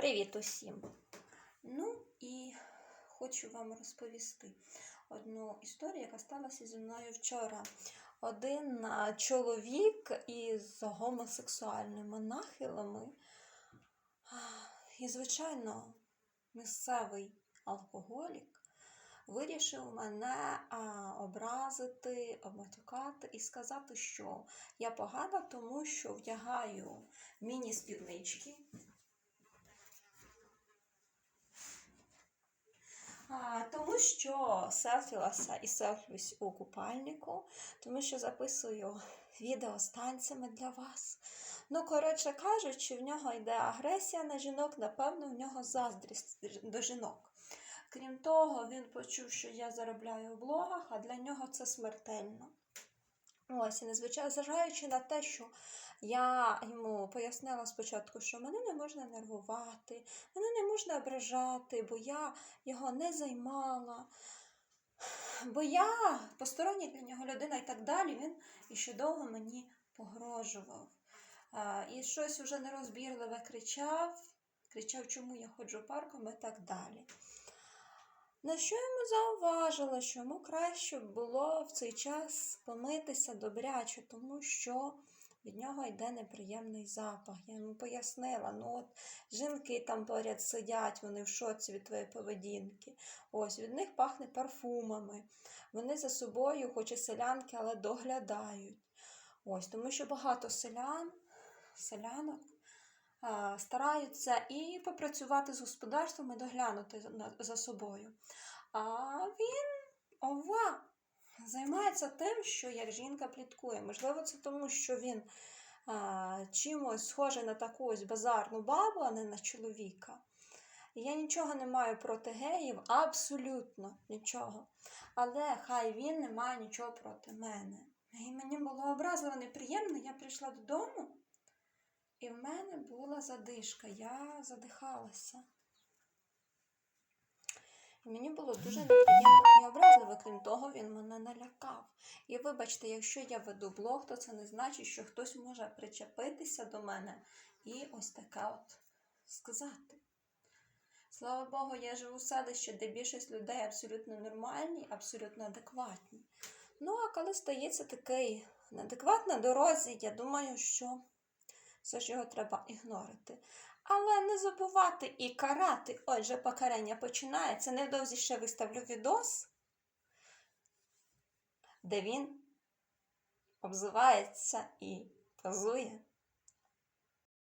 Привіт усім! Ну і хочу вам розповісти одну історію, яка сталася зі мною вчора. Один чоловік із гомосексуальними нахилами, і, звичайно, місцевий алкоголік вирішив мене образити, обматюкати і сказати, що я погана, тому що вдягаю міні-спіднички. А, тому що селфілася і селфлюсь у купальнику, тому що записую відео з танцями для вас. Ну, коротше кажучи, в нього йде агресія на жінок, напевно, в нього заздрість до жінок. Крім того, він почув, що я заробляю в блогах, а для нього це смертельно. Ось, і незвичайно, зважаючи на те, що я йому пояснила спочатку, що мене не можна нервувати, мене не можна ображати, бо я його не займала, бо я постороння для нього людина і так далі, він іще довго мені погрожував. І щось уже нерозбірливе кричав, кричав, чому я ходжу парком і так далі. На що йому зауважила, що йому краще було в цей час помитися добряче, тому що від нього йде неприємний запах. Я йому пояснила, ну от жінки там поряд сидять, вони в шоці від твоєї поведінки. Ось від них пахне парфумами. Вони за собою, хоч і селянки, але доглядають. Ось, тому що багато селян, селянок стараються і попрацювати з господарством, і доглянути за- собою. А він, ова, займається тим, що як жінка пліткує. Можливо, це тому, що він а, чимось схожий на таку ось базарну бабу, а не на чоловіка. Я нічого не маю проти геїв, абсолютно нічого. Але хай він не має нічого проти мене. І мені було образливо, неприємно. Я прийшла додому, і в мене була задишка, я задихалася. Мені було дуже неприємно і образливо, крім того, він мене налякав. І вибачте, якщо я веду блог, то це не значить, що хтось може причепитися до мене і ось таке от сказати. Слава Богу, я живу в селищі, де більшість людей абсолютно нормальні, абсолютно адекватні. Ну, а коли стається такий неадекват на дорозі, я думаю, що все ж його треба ігнорити. Але не забувати і карати. Отже, покарання починається. Невдовзі ще виставлю відос, де він обзивається і позує